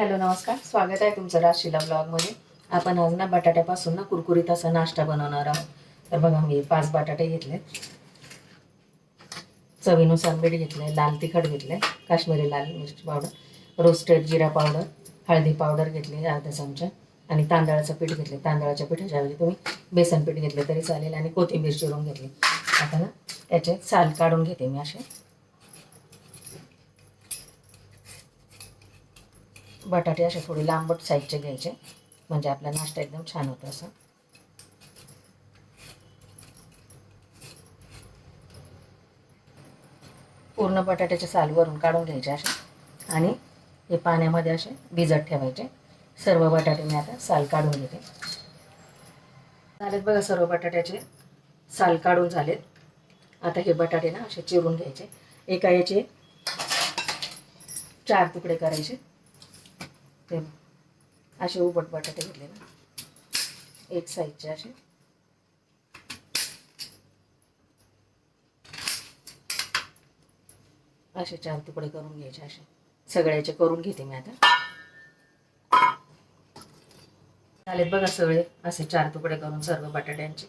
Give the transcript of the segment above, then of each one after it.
Hello नमस्कार. स्वागत आहे तुमचं राशीला ब्लॉगमध्ये. आपण आज ना बटाट्यापासून ना कुरकुरीत असा नाश्ता बनवणार आहोत. तर बघा मी पाच बटाटे घेतले. चवीनुसार मीठ घेतले लाल तिखट घेतले काश्मीरी लाल मिरची पावडर रोस्टेड जिरा पावडर हळदी पावडर घेतली अर्धा चमचा आणि तांदळाचं पीठ घेतले तांदळाच्या पिठाच्या ऐवजी तुम्ही बेसन पीठ घेतले तरी चालेल आणि कोथिंबीर चिरून घेतली. आता ना याचे साल काढून घेते मी असे बटाटे असे थोडे लांबट साईजचे घ्यायचे. म्हणजे आपला नाश्ता एकदम छान होतो असं. पूर्ण बटाट्याचे सालवरून काढून घ्यायचे असे. आणि हे पाण्यामध्ये असे भिजत ठेवायचे. सर्व बटाटे मी आता साल काढून घेते. झालेत बघा सर्व बटाट्याचे साल काढून झालेत. आता हे बटाटे ना असे चिरून घ्यायचे. एका याचे चार तुकडे करायचे. ते असे उबट बटाटे घेतले ना. एक साईजचे असे. असे चार तुकडे करून घ्यायचे असे. सगळ्याचे करून घेते मी आता. झालेत बघा सगळे असे चार तुकडे करून सर्व बटाट्यांचे.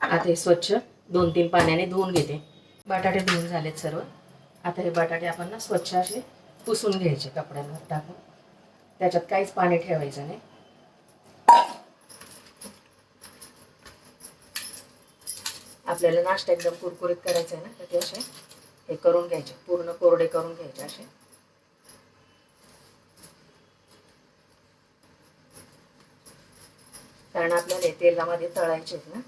आता हे स्वच्छ दोन तीन पाण्याने धुवून घेते. बटाटे धुवून झालेत सर्व. आता हे बटाटे आपण ना स्वच्छ असे पुसून घ्यायचे कपड्यांवर टाकून. त्याच्यात काहीच पाणी ठेवायचं नाही. आपल्याला नाश्ता एकदम कुरकुरीत करायचा आहे ना तर ते असे हे करून घ्यायचे पूर्ण कोरडे करून घ्यायचे असे. कारण आपल्याला हे तेलामध्ये तळायचे आहेत ना.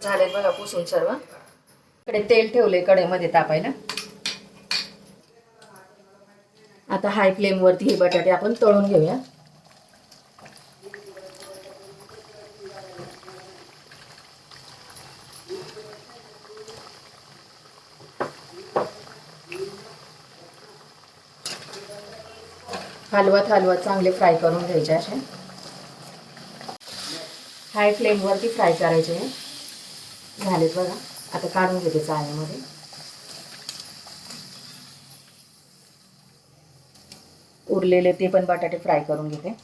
झाले बघा पुसून सर्व. इकडे तेल ठेवले कडेमध्ये तापायला. आता हाय फ्लेमवरती हे बटाटे आपण तळून घेऊया. हलवत हलवत चांगले फ्राय करून घ्यायचे असे. हाय फ्लेमवरती फ्राय करायचे. झालेत बघा. आता काढून घेते चाळणीमध्ये. उरलेले ते पण बटाटे फ्राय करून घेते.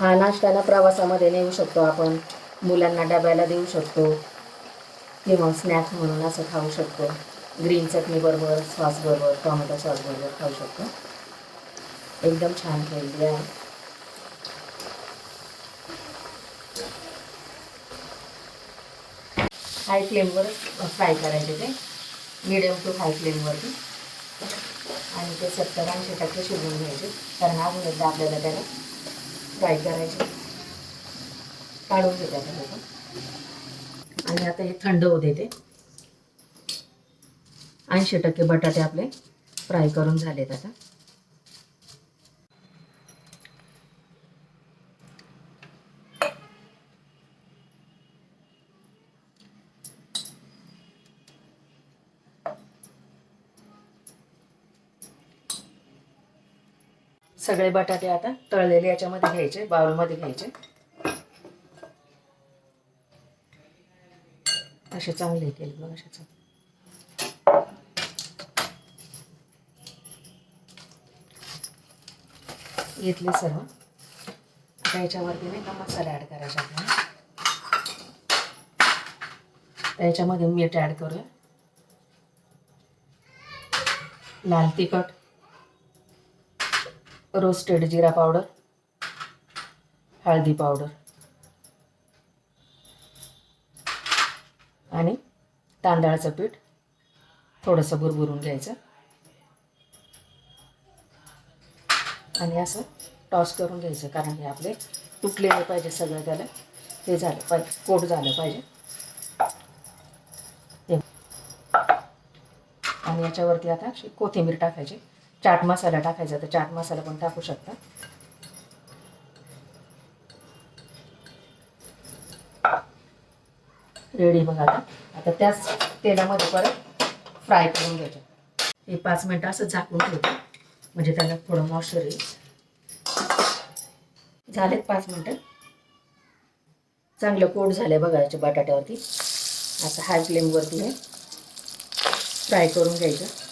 हा नाश्त्याला प्रवासामध्ये नेऊ शकतो आपण. मुलांना डब्याला देऊ शकतो. किंवा स्नॅक्स म्हणून असं खाऊ शकतो. ग्रीन चटणी बरोबर सॉस बरोबर टोमॅटो सॉस बरोबर खाऊ शकतो. एकदम छान हेल्दी आहे. हाय फ्लेमवर फ्राय करायचे ते. मिडियम टू हाय फ्लेमवरती आणि ते सत्तर ऐंशी टक्के शिजवून घ्यायचे. कारण अजून आपल्याला त्याला फ्राय करायचे. काढून घेते आता आणि आता हे थंड होऊ देते. ऐंशी टक्के बटाटे आपले फ्राय करून झालेत आता. सगळे बटाटे आता तळलेले याच्यामध्ये घ्यायचे बाउलमध्ये घ्यायचे. असे चांगले केले बघ असे चांगले. घेतले सर्व. आता याच्यावरती नाही का मसाला ॲड करायचा आपल्याला. तर याच्यामध्ये मीठ ॲड करूया. लाल तिखट. रोस्टेड जिरा पावडर हळदी पावडर आणि तांदळाचं पीठ थोडंसं भुरभुरून घ्यायचं. आणि असं टॉस करून घ्यायचं कारण हे आपले तुटलेले पाहिजे सगळं त्याला. हे झालं पाहिजे कोट झालं पाहिजे. आणि याच्यावरती आता अशी कोथिंबीर टाकायची. चाट मसाला टाकायचा तर चाट मसाला पण टाकू शकता. रेडी बघा आता. आता त्याच तेलामध्ये परत फ्राय करून घ्यायचं. हे पाच मिनटं असं झाकून ठेवतो. म्हणजे त्याला थोडं मॉइश्चर येईल. झालेत पाच मिनटं. चांगलं कोट झालं बघा याच्या बटाट्यावरती. आता हाय फ्लेमवरती हे फ्राय करून घ्यायचं.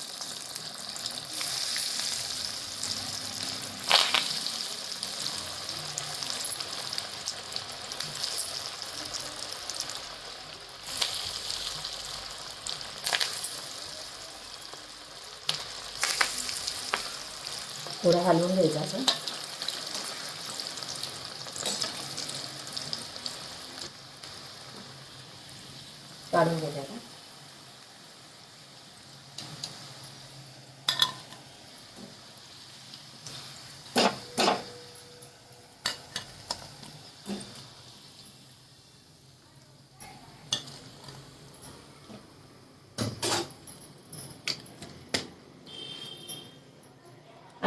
थोडं हलवून घ्यायचं असं. काढून घ्यायचं आता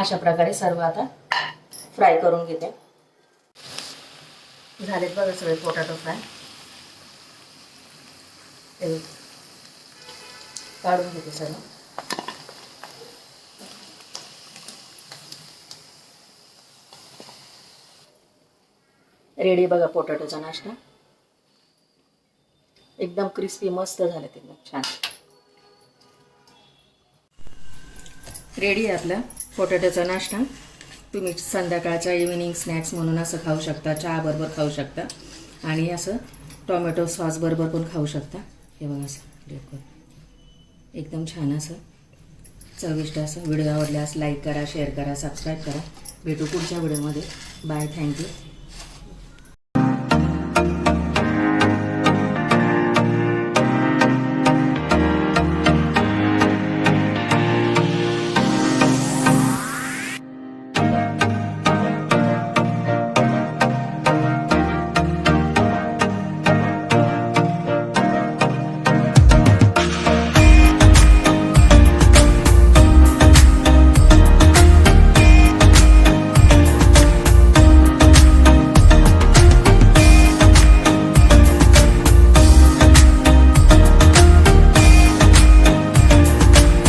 अशा प्रकारे सर्व आता फ्राय करून घेते. झालेत बघा सगळे पोटॅटो फ्राय. ते काढून घेते सर्व. रेडी बघा पोटॅटोचा नाश्ता. एकदम क्रिस्पी मस्त झाले ते एकदम छान. रेडी आहे आपलं. पोटॅटोचा नाश्ता. तुम्ही संध्याकाळच्या इव्हिनिंग स्नॅक्स म्हणून असं खाऊ शकता चहाबरोबर खाऊ शकता. आणि असं टोमॅटो सॉस बरोबर पण खाऊ शकता. हे बघा असं plate एकदम छान असं. चविष्ट असं. व्हिडिओ आवडल्यास लाईक करा शेअर करा सबस्क्राईब करा. भेटू पुढच्या व्हिडिओमध्ये. Bye thank you